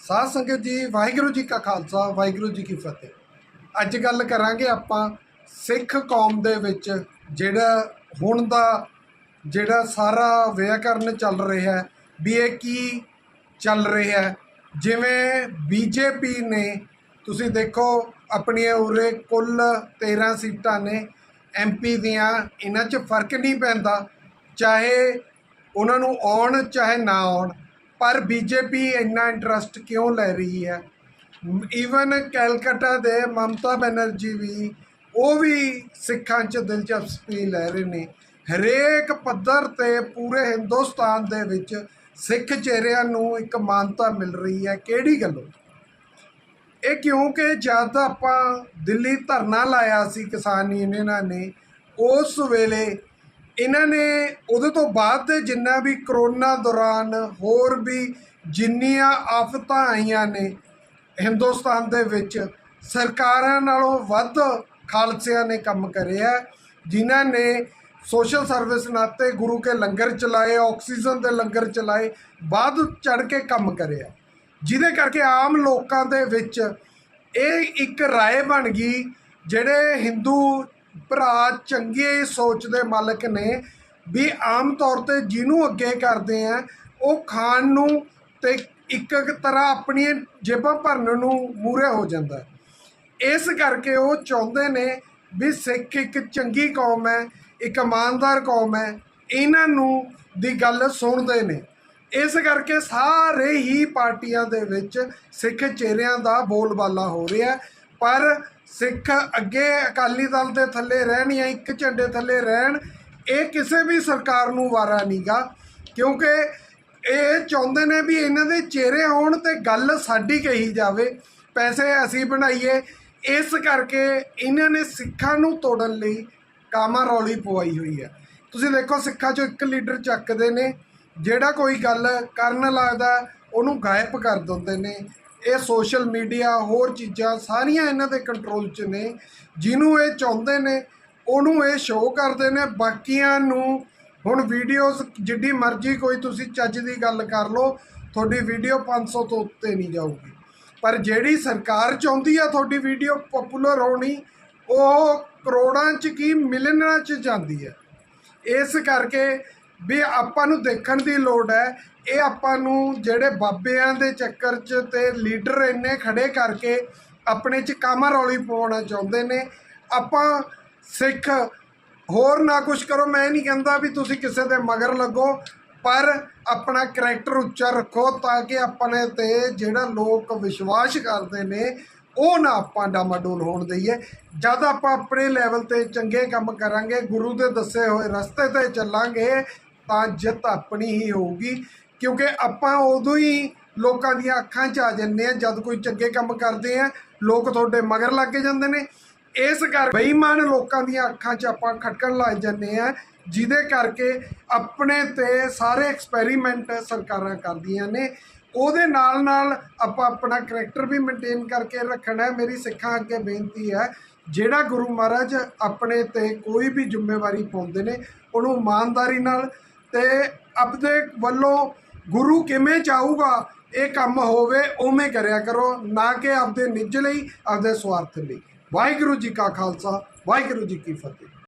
ਸਾਧ ਸੰਗਤ ਜੀ, ਵਾਹਿਗੁਰੂ ਜੀ ਕਾ ਖਾਲਸਾ, ਵਾਹਿਗੁਰੂ ਜੀ ਕੀ ਫਤਿਹ। ਅੱਜ ਗੱਲ ਕਰਾਂਗੇ ਆਪਾਂ ਸਿੱਖ ਕੌਮ ਦੇ ਵਿੱਚ ਜਿਹੜਾ ਹੁਣ ਦਾ ਜਿਹੜਾ ਸਾਰਾ ਵਿਆਕਰਨ ਚੱਲ ਰਿਹਾ ਹੈ, ਵੀ ਇਹ ਕੀ ਚੱਲ ਰਿਹਾ ਹੈ। ਜਿਵੇਂ ਬੀਜੇਪੀ ਨੇ, ਤੁਸੀਂ ਦੇਖੋ ਆਪਣੀਆਂ ਉਰੇ ਕੁੱਲ 13 ਸੀਟਾਂ ਨੇ ਐਮਪੀ ਦੀਆਂ, ਇਹਨਾਂ 'ਚ ਫ਼ਰਕ ਨਹੀਂ ਪੈਂਦਾ। ਚਾਹੇ ਉਹਨਾਂ ਨੂੰ ਆਉਣ, ਚਾਹੇ ਨਾ ਆਉਣ। ਪਰ ਬੀਜੇਪੀ ਇੰਨਾ ਇੰਟਰਸਟ ਕਿਉਂ ਲੈ ਰਹੀ ਹੈ? ਈਵਨ ਕੈਲਕਟਾ ਦੇ ਮਮਤਾ ਬੈਨਰਜੀ ਵੀ, ਉਹ ਵੀ ਸਿੱਖਾਂ 'ਚ ਦਿਲਚਸਪੀ ਲੈ ਰਹੇ ਨੇ। ਹਰੇਕ ਪੱਧਰ ਤੇ ਪੂਰੇ ਹਿੰਦੁਸਤਾਨ ਦੇ ਵਿੱਚ ਸਿੱਖ ਚਿਹਰਿਆਂ ਨੂੰ ਇੱਕ ਮਾਨਤਾ ਮਿਲ ਰਹੀ ਹੈ। ਕਿਹੜੀ ਗੱਲੋਂ? ਇਹ ਕਿਉਂਕਿ ਜਦ ਆਪਾਂ ਦਿੱਲੀ ਧਰਨਾ ਲਾਇਆ ਸੀ ਕਿਸਾਨ ਯੂਨੀਅਨਾਂ ਨੇ, ਉਸ ਵੇਲੇ ਇਹਨਾਂ ਨੇ ਉਹਦੇ ਤੋਂ ਬਾਅਦ ਜਿੰਨਾ ਵੀ ਕਰੋਨਾ ਦੌਰਾਨ ਹੋਰ ਵੀ ਜਿੰਨੀਆਂ ਆਫਤਾਂ ਆਈਆਂ ਨੇ ਹਿੰਦੁਸਤਾਨ ਦੇ ਵਿੱਚ, ਸਰਕਾਰਾਂ ਨਾਲੋਂ ਵੱਧ ਖਾਲਸਿਆਂ ਨੇ ਕੰਮ ਕਰਿਆ ਜਿਨ੍ਹਾਂ ਨੇ ਸੋਸ਼ਲ ਸਰਵਿਸ ਨਾਤੇ ਗੁਰੂ ਕੇ ਲੰਗਰ ਚਲਾਏ ਆਕਸੀਜਨ ਦੇ ਲੰਗਰ ਚਲਾਏ ਬਾਅਦ ਚੜ ਕੇ ਕੰਮ ਕਰਿਆ। ਜਿਹਦੇ ਕਰਕੇ ਆਮ ਲੋਕਾਂ ਦੇ ਵਿੱਚ ਇਹ ਇੱਕ ਰਾਏ ਬਣ ਗਈ, ਜਿਹੜੇ ਹਿੰਦੂ ਭਰਾ ਚੰਗੇ ਸੋਚ ਦੇ ਮਾਲਕ ਨੇ ਵੀ ਆਮ ਤੌਰ ਤੇ ਜਿਹਨੂੰ ਅੱਗੇ ਕਰਦੇ ਆ, ਉਹ ਖਾਣ ਨੂੰ ਤੇ ਇੱਕ ਤਰ੍ਹਾਂ ਆਪਣੀਆਂ ਜੇਬਾਂ ਭਰਨ ਨੂੰ ਮੂਰੇ ਹੋ ਜਾਂਦਾ ਇਸ ਕਰਕੇ ਉਹ ਚਾਹੁੰਦੇ ਨੇ ਵੀ ਸਿੱਖ ਇੱਕ ਚੰਗੀ ਕੌਮ ਹੈ, ਇੱਕ ਇਮਾਨਦਾਰ ਕੌਮ ਹੈ, ਇਹਨਾਂ ਨੂੰ ਦੀ ਗੱਲ ਸੁਣਦੇ ਨੇ। ਇਸ ਕਰਕੇ ਸਾਰੇ ਹੀ ਪਾਰਟੀਆਂ ਦੇ ਵਿੱਚ ਸਿੱਖ ਚਿਹਰਿਆਂ ਦਾ ਬੋਲਬਾਲਾ ਹੋ ਰਿਹਾ ਪਰ ਸਿੱਖ ਅੱਗੇ ਅਕਾਲੀ ਦਲ ਦੇ ਥੱਲੇ ਰਹਿਣ ਜਾਂ ਇੱਕ ਝੰਡੇ ਥੱਲੇ ਰਹਿਣ, ਇਹ ਕਿਸੇ ਵੀ ਸਰਕਾਰ ਨੂੰ ਵਾਰਾ ਨਹੀਂਗਾ। ਕਿਉਂਕਿ ਇਹ ਚਾਹੁੰਦੇ ਨੇ ਵੀ ਇਹਨਾਂ ਦੇ ਚਿਹਰੇ ਹੋਣ ਤੇ ਗੱਲ ਸਾਡੀ ਕਹੀ ਜਾਵੇ। ਪੈਸੇ ਅਸੀਂ ਬਣਾਈਏ। ਇਸ ਕਰਕੇ ਇਹਨਾਂ ਨੇ ਸਿੱਖਾਂ ਨੂੰ ਤੋੜਨ ਲਈ ਕਾਮਾ ਰੌਲੀ ਪਵਾਈ ਹੋਈ ਹੈ। ਤੁਸੀਂ ਦੇਖੋ ਸਿੱਖਾਂ ਚੋਂ ਇੱਕ ਲੀਡਰ ਚੱਕਦੇ ਨੇ। ਜਿਹੜਾ ਕੋਈ ਗੱਲ ਕਰਨ ਲੱਗਦਾ, ਉਹਨੂੰ ਗਾਇਬ ਕਰ ਦਿੰਦੇ ਨੇ। ਇਹ ਸੋਸ਼ਲ ਮੀਡੀਆ, ਹੋਰ ਚੀਜ਼ਾਂ ਸਾਰੀਆਂ ਇਹਨਾਂ ਦੇ ਕੰਟਰੋਲ 'ਚ ਨੇ। ਜਿਹਨੂੰ ਇਹ ਚਾਹੁੰਦੇ ਨੇ, ਉਹਨੂੰ ਇਹ ਸ਼ੋਅ ਕਰਦੇ ਨੇ। ਬਾਕੀਆਂ ਨੂੰ ਹੁਣ ਵੀਡੀਓਜ਼ ਜਿੱਡੀ ਮਰਜ਼ੀ ਕੋਈ ਤੁਸੀਂ ਚੱਜ ਦੀ ਗੱਲ ਕਰ ਲਓ, ਤੁਹਾਡੀ ਵੀਡੀਓ 500 ਤੋਂ ਉੱਤੇ ਨਹੀਂ ਜਾਊਗੀ। ਪਰ ਜਿਹੜੀ ਸਰਕਾਰ ਚਾਹੁੰਦੀ ਆ ਤੁਹਾਡੀ ਵੀਡੀਓ ਪਪੂਲਰ ਹੋਣੀ, ਉਹ ਕਰੋੜਾਂ 'ਚ ਕੀ ਮਿਲਨਾਂ 'ਚ ਜਾਂਦੀ ਹੈ ਇਸ ਕਰਕੇ ਵੀ ਆਪਾਂ ਨੂੰ ਦੇਖਣ ਦੀ ਲੋੜ ਹੈ। ਇਹ ਆਪਾਂ ਨੂੰ ਜਿਹੜੇ ਬਾਬਿਆਂ ਦੇ ਚੱਕਰ 'ਚ ਤੇ ਲੀਡਰ ਇੰਨੇ ਖੜੇ ਕਰਕੇ ਆਪਣੇ 'ਚ ਕਾਮਾ ਰੌਲੀ ਪਾਉਣਾ ਚਾਹੁੰਦੇ ਨੇ। ਆਪਾਂ ਸਿੱਖ, ਹੋਰ ਨਾ ਕੁਝ ਕਰੋ, ਮੈਂ ਨਹੀਂ ਕਹਿੰਦਾ ਵੀ ਤੁਸੀਂ ਕਿਸੇ ਦੇ ਮਗਰ ਲੱਗੋ, ਪਰ ਆਪਣਾ ਕਰੈਕਟਰ ਉੱਚਾ ਰੱਖੋ ਤਾਂ ਕਿ ਆਪਣੇ ਤੇ ਜਿਹੜਾ ਲੋਕ ਵਿਸ਼ਵਾਸ ਕਰਦੇ ਨੇ, ਉਹ ਨਾ ਆਪਾਂ ਡਾਮਾਡੋਲ ਹੋਣ ਦਈਏ। ਜਦ ਆਪਾਂ ਆਪਣੇ ਲੈਵਲ ਤੇ ਚੰਗੇ ਕੰਮ ਕਰਾਂਗੇ, ਗੁਰੂ ਦੇ ਦੱਸੇ ਹੋਏ ਰਸਤੇ ਤੇ ਚੱਲਾਂਗੇ ਤਾਂ ਜਿੱਤ ਆਪਣੀ ਹੀ ਹੋਊਗੀ, ਕਿਉਂਕਿ ਆਪਾਂ ਉਦੋਂ ਹੀ ਲੋਕਾਂ ਦੀਆਂ ਅੱਖਾਂ 'ਚ ਆ ਜੰਨੇ ਆ ਜਦ ਕੋਈ ਚੰਗੇ ਕੰਮ ਕਰਦੇ ਆ, ਲੋਕ ਤੁਹਾਡੇ ਮਗਰ ਲੱਗ ਜਾਂਦੇ ਨੇ। ਇਸ ਕਰ ਬੇਈਮਾਨ ਲੋਕਾਂ ਦੀਆਂ ਅੱਖਾਂ 'ਚ ਆਪਾਂ ਖਟਕਣ ਲੱਗ ਜੰਨੇ ਆ ਜਿਹਦੇ ਕਰਕੇ ਆਪਣੇ ਤੇ ਸਾਰੇ ਐਕਸਪੈਰੀਮੈਂਟ ਸਰਕਾਰਾਂ ਕਰਦੀਆਂ ਨੇ। ਉਹਦੇ ਨਾਲ ਨਾਲ ਆਪਾਂ ਆਪਣਾ ਕਰੈਕਟਰ ਵੀ ਮੇਨਟੇਨ ਕਰਕੇ ਰੱਖਣਾ ਹੈ ਮੇਰੀ ਸਿੱਖਾਂ ਅੱਗੇ ਬੇਨਤੀ ਹੈ, ਜਿਹੜਾ ਗੁਰੂ ਮਹਾਰਾਜ ਆਪਣੇ ਤੇ ਕੋਈ ਵੀ ਜ਼ਿੰਮੇਵਾਰੀ ਪਾਉਂਦੇ ਨੇ, ਉਹਨੂੰ ਇਮਾਨਦਾਰੀ ਨਾਲ ਤੇ ਆਪਦੇ ਵੱਲੋਂ ਗੁਰੂ ਕਿਵੇਂ ਚਾਹੂਗਾ, ਇਹ ਕੰਮ ਹੋਵੇ, ਉਵੇਂ ਕਰਿਆ ਕਰੋ, ਨਾ ਕਿ ਆਪਦੇ ਨਿੱਜ ਲਈ, ਆਪਦੇ ਸਵਾਰਥ ਲਈ। ਵਾਹਿਗੁਰੂ ਜੀ ਕਾ ਖਾਲਸਾ, ਵਾਹਿਗੁਰੂ ਜੀ ਕੀ ਫਤਿਹ।